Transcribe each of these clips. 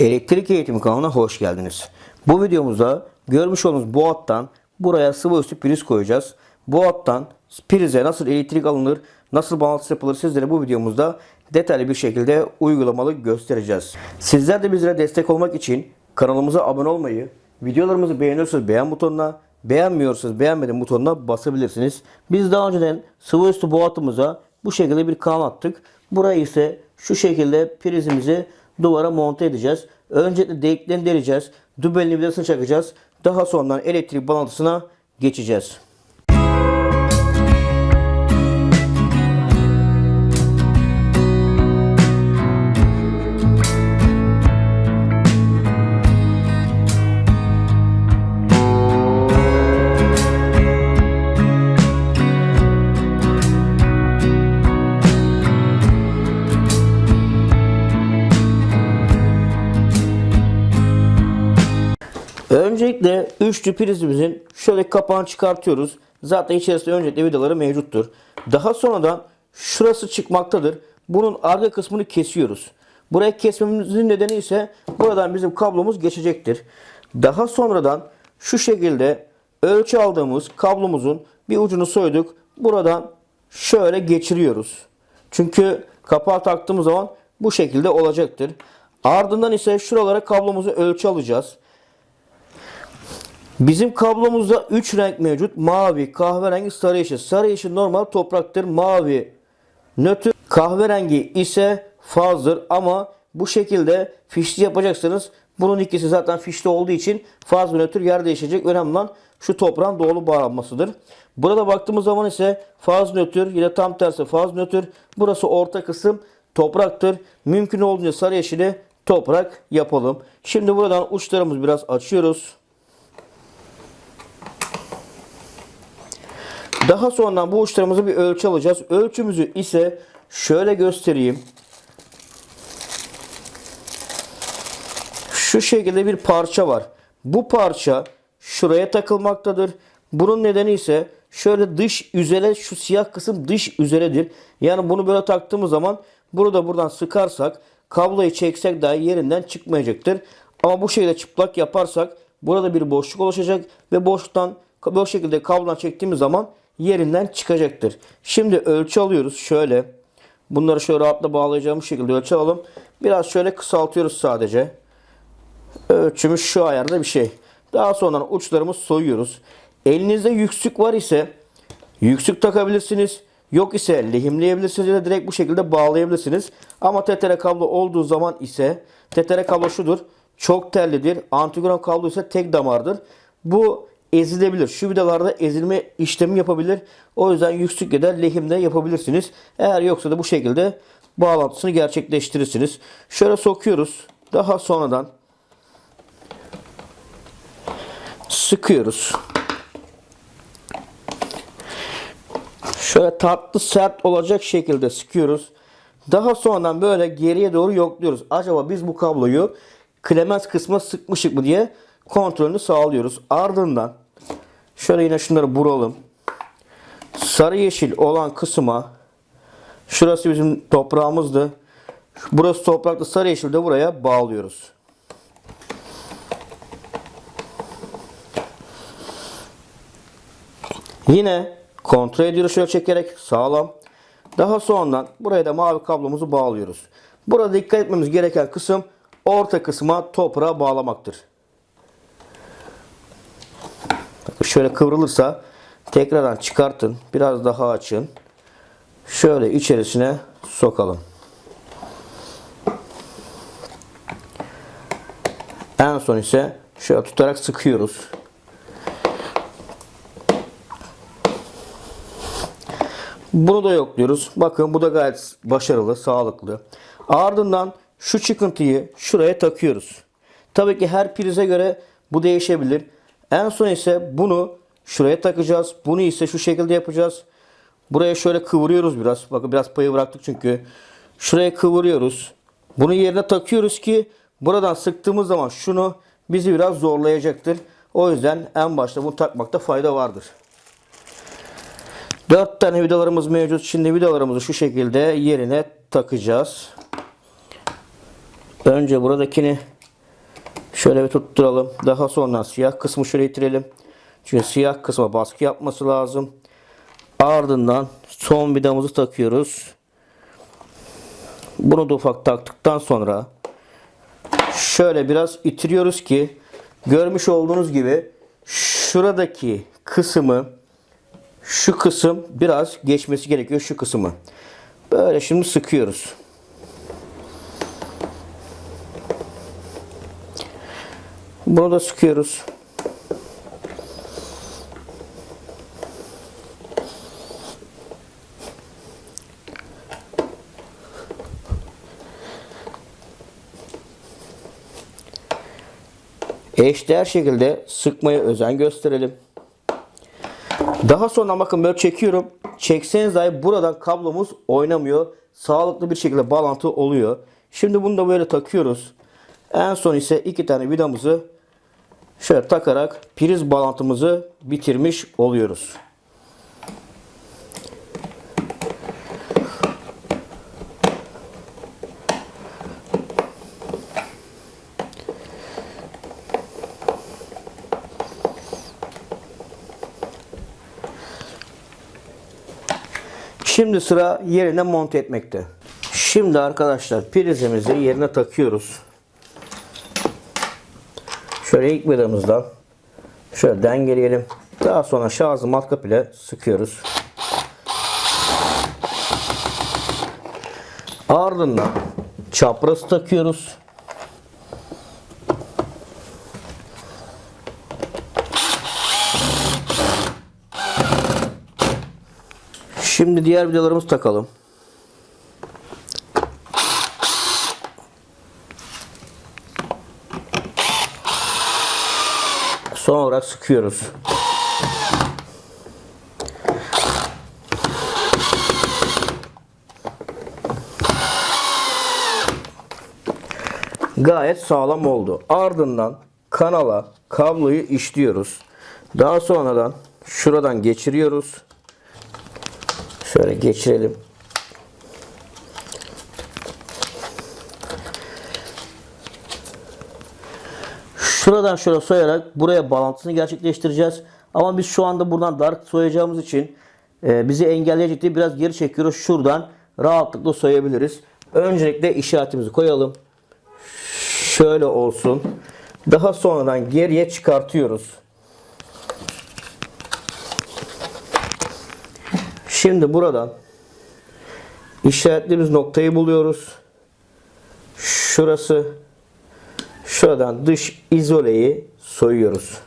Elektrik eğitimi kanalına hoş geldiniz. Bu videomuzda görmüş olduğunuz bu hattan buraya sıvı üstü priz koyacağız. Bu hattan prize nasıl elektrik alınır, nasıl bağlantısı yapılır sizlere bu videomuzda detaylı bir şekilde uygulamalı göstereceğiz. Sizler de bizlere destek olmak için kanalımıza abone olmayı, videolarımızı beğeniyorsanız beğen butonuna, beğenmiyorsanız beğenmedim butonuna basabilirsiniz. Biz daha önceden sıvı üstü bu hattımıza bu şekilde bir kanal attık. Buraya ise şu şekilde prizimizi duvara monte edeceğiz. Öncelikle deliklerini deleceğiz. Dübelini vidasını çakacağız. Daha sonra elektrik bağlantısına geçeceğiz. Üçlü prizimizin şöyle kapağını çıkartıyoruz. Zaten içerisinde öncelikle vidaları mevcuttur. Daha sonradan şurası çıkmaktadır. Bunun arka kısmını kesiyoruz. Buraya kesmemizin nedeni ise buradan bizim kablomuz geçecektir. Daha sonradan şu şekilde ölçü aldığımız kablomuzun bir ucunu soyduk. Buradan şöyle geçiriyoruz. Çünkü kapağı taktığımız zaman bu şekilde olacaktır. Ardından ise şuralara kablomuzu ölçü alacağız. Bizim kablomuzda 3 renk mevcut. Mavi, kahverengi, sarı yeşil. Sarı yeşil normal topraktır. Mavi nötr. Kahverengi ise fazdır ama bu şekilde fişli yapacaksanız bunun ikisi zaten fişli olduğu için faz ve nötr yer değişecek. Önemli olan şu toprağın doğru bağlanmasıdır. Burada baktığımız zaman ise faz nötr yine tam tersi faz nötr. Burası orta kısım topraktır. Mümkün olduğunca sarı yeşili toprak yapalım. Şimdi buradan uçlarımızı biraz açıyoruz. Daha sonra bu uçlarımızı bir ölçü alacağız. Ölçümüzü ise şöyle göstereyim. Şu şekilde bir parça var. Bu parça şuraya takılmaktadır. Bunun nedeni ise şöyle dış üzere şu siyah kısım dış üzeredir. Yani bunu böyle taktığımız zaman burada buradan sıkarsak kabloyu çeksek dahi yerinden çıkmayacaktır. Ama bu şekilde çıplak yaparsak burada bir boşluk oluşacak ve boşluktan bu şekilde kablodan çektiğimiz zaman yerinden çıkacaktır. Şimdi ölçü alıyoruz şöyle. Bunları şöyle rahatla bağlayacağımız şekilde ölçü alalım. Biraz şöyle kısaltıyoruz sadece. Ölçümüz şu ayarda bir şey. Daha sonra uçlarımızı soyuyoruz. Elinizde yüksük var ise yüksük takabilirsiniz. Yok ise lehimleyebilirsiniz ya da direkt bu şekilde bağlayabilirsiniz. Ama tetere kablo olduğu zaman ise tetere kablo şudur. Çok tellidir. Antigron kablo ise tek damardır. Bu ezilebilir. Şu vidalarda ezilme işlemi yapabilir. O yüzden yüksük ya da lehimde yapabilirsiniz. Eğer yoksa da bu şekilde bağlantısını gerçekleştirirsiniz. Şöyle sokuyoruz. Daha sonradan sıkıyoruz. Şöyle tatlı sert olacak şekilde sıkıyoruz. Daha sonradan böyle geriye doğru yokluyoruz. Acaba biz bu kabloyu klemens kısmına sıkmışık mı diye kontrolünü sağlıyoruz. Ardından şöyle yine şunları vuralım. Sarı yeşil olan kısma şurası bizim toprağımızdı. Burası topraklı sarı yeşil de buraya bağlıyoruz. Yine kontrol ediyoruz şöyle çekerek sağlam. Daha sonra buraya da mavi kablomuzu bağlıyoruz. Burada dikkat etmemiz gereken kısım orta kısma toprağa bağlamaktır. Bakın şöyle kıvrılırsa tekrardan çıkartın. Biraz daha açın. Şöyle içerisine sokalım. En son ise şöyle tutarak sıkıyoruz. Bunu da yokluyoruz. Bakın bu da gayet başarılı, sağlıklı. Ardından şu çıkıntıyı şuraya takıyoruz. Tabii ki her prize göre bu değişebilir. En son ise bunu şuraya takacağız. Bunu ise şu şekilde yapacağız. Buraya şöyle kıvırıyoruz biraz. Bakın biraz payı bıraktık çünkü. Şuraya kıvırıyoruz. Bunu yerine takıyoruz ki buradan sıktığımız zaman şunu bizi biraz zorlayacaktır. O yüzden en başta bunu takmakta fayda vardır. 4 tane vidalarımız mevcut. Şimdi vidalarımızı şu şekilde yerine takacağız. Önce buradakini Şöyle bir tutturalım. Daha sonra siyah kısmı şöyle itirelim. Çünkü siyah kısma baskı yapması lazım. Ardından son vidamızı takıyoruz. Bunu da ufak taktıktan sonra şöyle biraz itiriyoruz ki görmüş olduğunuz gibi şuradaki kısmı şu kısım biraz geçmesi gerekiyor şu kısmı. Böyle şimdi sıkıyoruz. Bunu da sıkıyoruz. Eşdeğer şekilde sıkmaya özen gösterelim. Daha sonra bakın böyle çekiyorum. Çekseniz dahi buradan kablomuz oynamıyor. Sağlıklı bir şekilde bağlantı oluyor. Şimdi bunu da böyle takıyoruz. En son ise iki tane vidamızı şöyle takarak priz bağlantımızı bitirmiş oluyoruz. Şimdi sıra yerine monte etmekte. Şimdi arkadaşlar prizimizi yerine takıyoruz. Şöyle ilk vidamızdan şöyle dengeleyelim. Daha sonra şarjı matkap ile sıkıyoruz. Ardından çapraz takıyoruz. Şimdi diğer vidalarımızı takalım. Son olarak sıkıyoruz. Gayet sağlam oldu. Ardından kanala kabloyu işliyoruz. Daha sonradan şuradan geçiriyoruz. Şöyle geçirelim. Şuradan şöyle soyarak buraya bağlantısını gerçekleştireceğiz. Ama biz şu anda buradan dark soyacağımız için e, bizi engelleyecek diye biraz geri çekiyoruz. Şuradan rahatlıkla soyabiliriz. Öncelikle işaretimizi koyalım. Şöyle olsun. Daha sonradan geriye çıkartıyoruz. Şimdi buradan işaretlediğimiz noktayı buluyoruz. Şurası. Şuradan dış izoleyi soyuyoruz.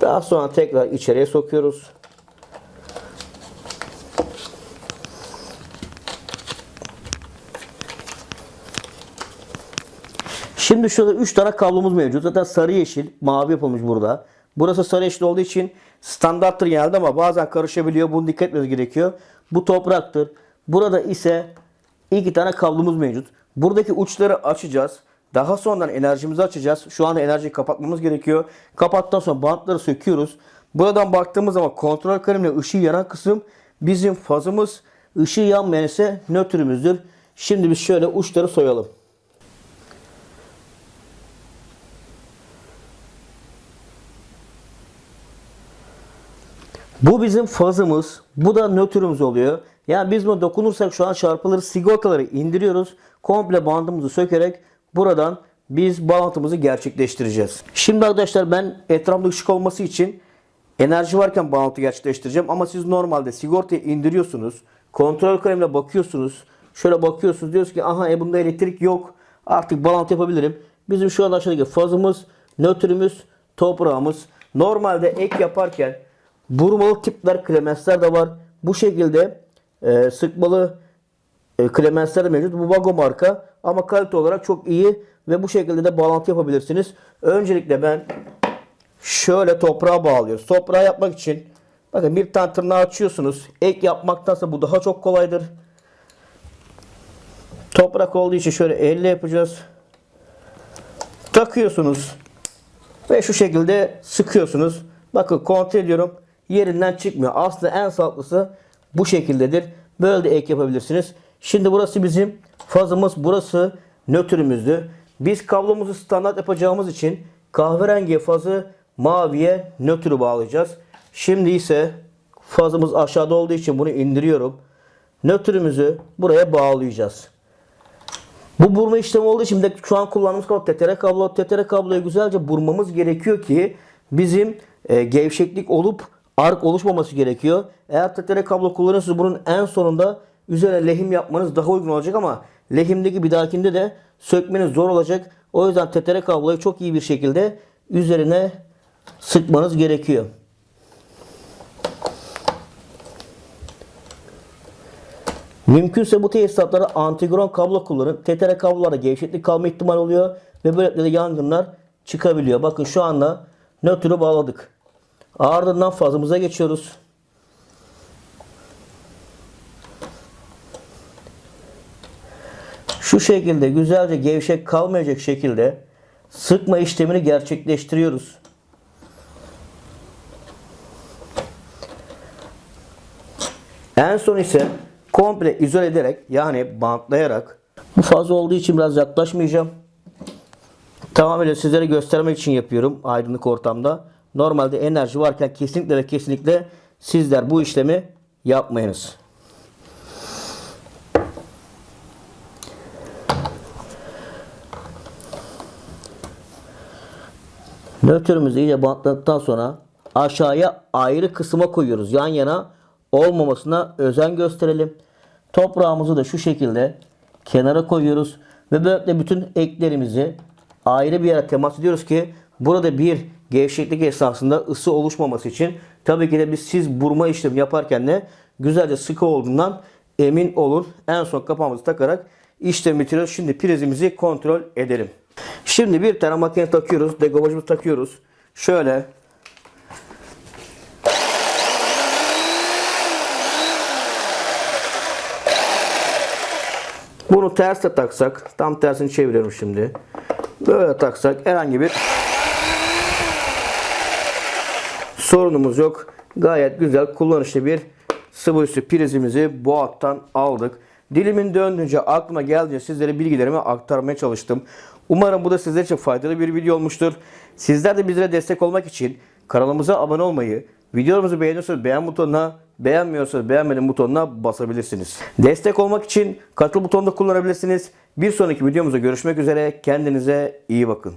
Daha sonra tekrar içeriye sokuyoruz. Şimdi şurada 3 tane kablomuz mevcut. Zaten sarı yeşil, mavi yapılmış burada. Burası sarı yeşil olduğu için standarttır genelde ama bazen karışabiliyor. Bunu dikkat etmeniz gerekiyor. Bu topraktır. Burada ise iki tane kablomuz mevcut. Buradaki uçları açacağız. Daha sonradan enerjimizi açacağız. Şu anda enerjiyi kapatmamız gerekiyor. Kapattıktan sonra bantları söküyoruz. Buradan baktığımız zaman kontrol kalemle ışığı yanan kısım bizim fazımız. Işığı yanmayan ise nötrümüzdür. Şimdi biz şöyle uçları soyalım. Bu bizim fazımız. Bu da nötrümüz oluyor. Yani biz buna dokunursak şu an çarpıları sigortaları indiriyoruz. Komple bandımızı sökerek buradan biz bağlantımızı gerçekleştireceğiz. Şimdi arkadaşlar ben etrafımda ışık olması için enerji varken bağlantı gerçekleştireceğim. Ama siz normalde sigortayı indiriyorsunuz. Kontrol kalemle bakıyorsunuz. Şöyle bakıyorsunuz diyorsunuz ki aha e bunda elektrik yok. Artık bağlantı yapabilirim. Bizim şu an aşağıdaki fazımız, nötrümüz, toprağımız. Normalde ek yaparken Burmalı tipler klemensler de var. Bu şekilde e, sıkmalı e, klemensler mevcut. Bu Vago marka ama kalite olarak çok iyi ve bu şekilde de bağlantı yapabilirsiniz. Öncelikle ben şöyle toprağa bağlıyoruz. Toprağı yapmak için bakın bir tane tırnağı açıyorsunuz. Ek yapmaktansa bu daha çok kolaydır. Toprak olduğu için şöyle elle yapacağız. Takıyorsunuz ve şu şekilde sıkıyorsunuz. Bakın kontrol ediyorum. Yerinden çıkmıyor. Aslında en sağlıklısı bu şekildedir. Böyle de ek yapabilirsiniz. Şimdi burası bizim Fazımız burası nötrümüzdü. Biz kablomuzu standart yapacağımız için kahverengi fazı maviye nötrü bağlayacağız. Şimdi ise fazımız aşağıda olduğu için bunu indiriyorum. Nötrümüzü buraya bağlayacağız. Bu burma işlemi olduğu için de şu an kullandığımız kablo tetere kablo. Tetere kabloyu güzelce burmamız gerekiyor ki bizim e, gevşeklik olup ark oluşmaması gerekiyor. Eğer tetere kablo kullanıyorsanız bunun en sonunda üzerine lehim yapmanız daha uygun olacak ama lehimdeki bir dahakinde de sökmeniz zor olacak. O yüzden tetere kabloyu çok iyi bir şekilde üzerine sıkmanız gerekiyor. Mümkünse bu tesisatlara antigron kablo kullanın. TTR kablolarda gevşeklik kalma ihtimali oluyor ve böylelikle de yangınlar çıkabiliyor. Bakın şu anda nötrü bağladık. Ardından fazımıza geçiyoruz. Şu şekilde güzelce gevşek kalmayacak şekilde sıkma işlemini gerçekleştiriyoruz. En son ise komple izole ederek yani bantlayarak bu fazla olduğu için biraz yaklaşmayacağım. Tamamen sizlere göstermek için yapıyorum aydınlık ortamda. Normalde enerji varken kesinlikle ve kesinlikle sizler bu işlemi yapmayınız. Nötrümüzü iyice bantladıktan sonra aşağıya ayrı kısma koyuyoruz. Yan yana olmamasına özen gösterelim. Toprağımızı da şu şekilde kenara koyuyoruz. Ve böylelikle bütün eklerimizi ayrı bir yere temas ediyoruz ki burada bir gevşeklik esnasında ısı oluşmaması için tabii ki de biz siz burma işlemi yaparken de güzelce sıkı olduğundan emin olun. En son kapağımızı takarak işlemi bitiriyoruz. Şimdi prizimizi kontrol edelim. Şimdi bir tane makine takıyoruz. Degobajımızı takıyoruz. Şöyle Bunu terse taksak, tam tersini çeviriyorum şimdi. Böyle taksak herhangi bir sorunumuz yok. Gayet güzel kullanışlı bir sıvı üstü prizimizi bu alttan aldık. Dilimin döndüğünce aklıma geldiğince sizlere bilgilerimi aktarmaya çalıştım. Umarım bu da sizler için faydalı bir video olmuştur. Sizler de bizlere destek olmak için kanalımıza abone olmayı, videomuzu beğeniyorsanız beğen butonuna, beğenmiyorsanız beğenmedim butonuna basabilirsiniz. Destek olmak için katıl butonunu da kullanabilirsiniz. Bir sonraki videomuzda görüşmek üzere. Kendinize iyi bakın.